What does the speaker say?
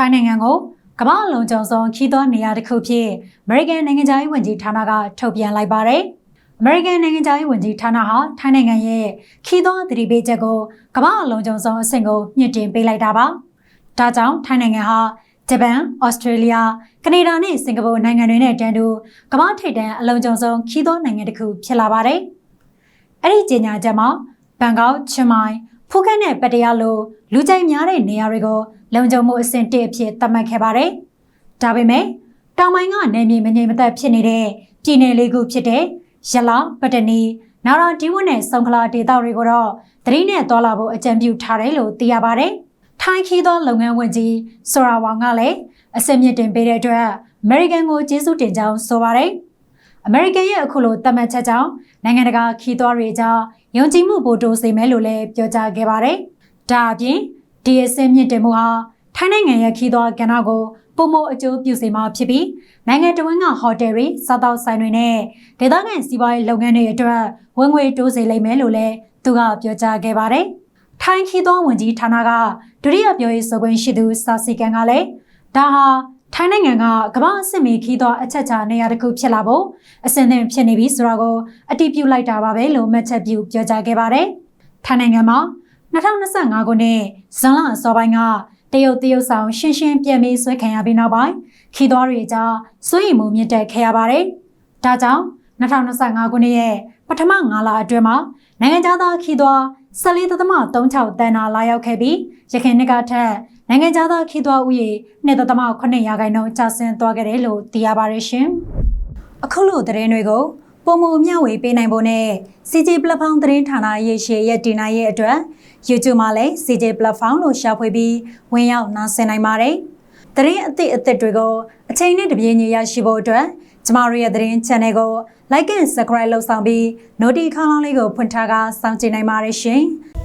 ထိုင်းနိုင်ငံကိုကမ္ဘာအလုံးစုံဆုံးခီးသောနေရာတစ်ခုဖြစ်အမေရိကန်နိုင်ငံသားရေးဝန်ကြီးဌာနကထုတ်ပြန်လိုက်ပါတယ်။အမေရိကန်နိုင်ငံသားရေးဝန်ကြီးဌာနဟာထိုင်းနိုင်ငံရဲ့ခီးသောသတိပေးချက်ကိုကမ္ဘာအလုံးစုံဆုံးအဆင့်ကိုမြင့်တင်ပေးလိုက်တာပါ။ဒါကြောင့်ထိုင်းနိုင်ငံဟာဂျပန်၊ဩစတြေးလျ၊ကနေဒါနဲ့စင်ကာပူနိုင်ငံတွေနဲ့တန်းတူကမ္ဘာထိပ်တန်းအလုံးစုံဆုံးခီးသောနိုင်ငံတစ်ခုဖြစ်လာပါတယ်။အဲ့ဒီကြေညာချက်မှာဘန်ကောက်၊ချင်းမိုင်၊ ဖူးခက်နဲ့ပတ္တရာလိုလူကြိုက်များတဲ့နေရာတွေကိုလုံခြုံမှုအဆင့်1အဖြစ်သတ်မှတ်ခဲ့ပါတယ်။ဒါပေမဲ့တောင်ပိုင်းကနေမြေမငြိမ်မသက်ဖြစ်နေတဲ့ပြည်နယ်လေးခုဖြစ်တဲ့ရလာပတ္တနီနာရာဒီဝတ်နဲ့ဆုံခလာဒေသတွေကိုတော့သတိနဲ့တွာလာဖို့အကြံပြုထားတယ်လို့သိရပါတယ်။ထိုင်းခီးသောလုပ်ငန်းဝင်ကြီးဆိုရာဝါကလည်းအစင်မြင့်တင်ပေးတဲ့အတွက်အမေရိကန်ကိုကျေးဇူးတင်ကြောင်းဆိုပါတယ်။အမေရိကန်ရဲ့အခုလိုသတ်မှတ်ချက်ကြောင့်နိုင်ငံတကာခီးသွားတွေကြား ယုံကြည်မှုပိုတိုးစေမယ်လို့လည်းပြောကြားခဲ့ပါတယ်။ဒါအပြင်ဒီအစင်မြင့်တင်မှုဟာထိုင်းနိုင်ငံရဲ့ခီးသွားကဏ္ဍကိုပုံမအကျိုးပြုစေမှာဖြစ်ပြီးနိုင်ငံတော်ဝန်ကဟိုတယ်တွေစားတောက်ဆိုင်တွေနဲ့ဒေသခံစီးပွားရေးလုပ်ငန်းတွေအတွက်ဝင်ငွေတိုးစေလိမ့်မယ်လို့လည်းသူကပြောကြားခဲ့ပါတယ်။ထိုင်းခီးသွားဝန်ကြီးဌာနကဒုတိယပြောရေးဆိုခွင့်ရှိသူစာစီကန်ကလည်းဒါဟာ ထိုင်းနိုင်ငံကကမ္ဘာအဆင့်မီခီးသွားအချက်ချာနေရာတစ်ခုဖြစ်လာဖို့အဆင့်သင့်ဖြစ်နေပြီဆိုတာကိုအတည်ပြုလိုက်တာပါပဲလို့မှတ်ချက်ပြုပြောကြားခဲ့ပါတယ်။ထိုင်းနိုင်ငံမှာ2025ခုနှစ်ဇန်လအစောပိုင်းကတရုတ်တရုတ်ဆောင်ရှင်းရှင်းပြန်ပြီးဆွဲခံရပြီးနောက်ပိုင်းခီးသွားတွေကြားစိုးရိမ်မှုမြင့်တက်ခဲ့ရပါတယ်။ဒါကြောင့်2025ခုနှစ်ရဲ့ပထမ9လအတွင်းမှာနိုင်ငံသားခီးသွား14.36တန်းနာလာရောက်ခဲ့ပြီးရခိုင်နှစ်ကထက် နိုင်ငံသားခီးသွားဥယေ2.8ရာခိုင်နှုန်းကျဆင်းသွားခဲ့တယ်လို့သိရပါတယ်ရှင်။အခုလိုသတင်းတွေကိုပုံမမျှဝေပေးနိုင်ဖို့နဲ့ CJ Platform သတင်းဌာနရဲ့ရှေ့ရဲ့ဒီနိုင်ရဲ့အတွက် YouTube မှာလည်း CJ Platform လို့ရှာဖွေပြီးဝင်ရောက်နားဆင်နိုင်ပါတယ်။သတင်းအသစ်အသစ်တွေကိုအချိန်နဲ့တပြေးညီရရှိဖို့အတွက်ကျမတို့ရဲ့သတင်း channel ကို like and subscribe လုပ်ဆောင်ပြီး notification လေးကိုဖွင့်ထားကစောင့်ကြည့်နိုင်ပါတယ်ရှင်။